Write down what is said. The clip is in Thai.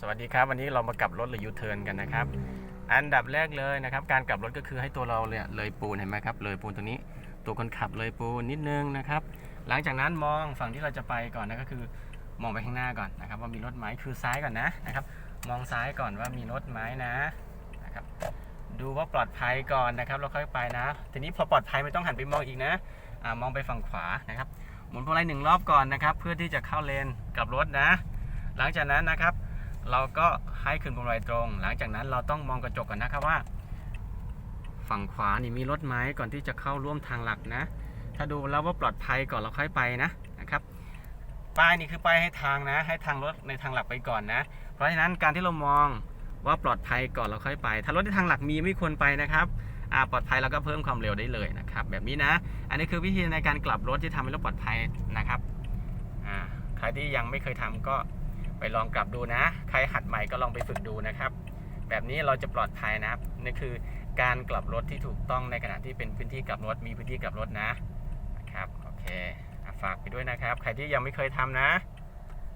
สวัสดีครับ วันนี้เรามากลับรถหรือยูเทิร์นกันนะครับ อันดับแรกเลยนะครับ การกลับรถก็คือให้ตัวเราเนี่ยเลยปูนเห็นไหมครับเลยปูนตรงนี้ตัวคนขับเลยปูนนิดนึงนะครับ หลังจากนั้นมองฝั่งที่เราจะไปก่อนนะก็คือมองไปข้างหน้าก่อนนะครับ ว่ามีรถไหมคือซ้ายก่อนนะนะครับ มองซ้ายก่อนว่ามีรถไหมนะนะครับ ดูว่าปลอดภัยก่อนนะครับแล้วค่อยไปนะ ทีนี้พอปลอดภัยไม่ต้องหันไปมองอีกนะอ่ามองไปฝั่งขวานะครับหมุนพวงมาลัยหนึ่งรอบก่อนนะครับ เพื่อที่จะเข้าเลนกลับรถนะ หลังจากนั้นนะครับ เราก็ให้คืนพวงมายตรง หลังจากนั้นเราต้องมองกระจกก่อนนะครับว่า ฝั่งขวานี่มีรถไหมก่อนที่จะเข้าร่วมทางหลักนะ ถ้าดูแล้วว่าปลอดภัยก่อนเราค่อยไปนะนะครับป้ายนี่คือป้ายให้ทางนะ ให้ทางรถในทางหลักไปก่อนนะ เพราะฉะนั้นการที่เรามองว่าปลอดภัยก่อนเราค่อยไป ถ้ารถในทางหลักมีไม่ควรไปนะครับอ่าปลอดภัยเราก็เพิ่มความเร็วได้เลยนะครับ แบบนี้นะ อันนี้คือวิธีในการกลับรถที่ทำให้รถปลอดภัยนะครับอ่าใครที่ยังไม่เคยทำก็ ไปลองกลับดูนะ ใครหัดใหม่ก็ลองไปฝึกดูนะครับ แบบนี้เราจะปลอดภัยนะครับนี่คือการกลับรถที่ถูกต้องในขณะที่เป็นพื้นที่กลับรถมีพื้นที่กลับรถนะนะครับโอเคฝากไปด้วยนะครับ ใครที่ยังไม่เคยทำนะ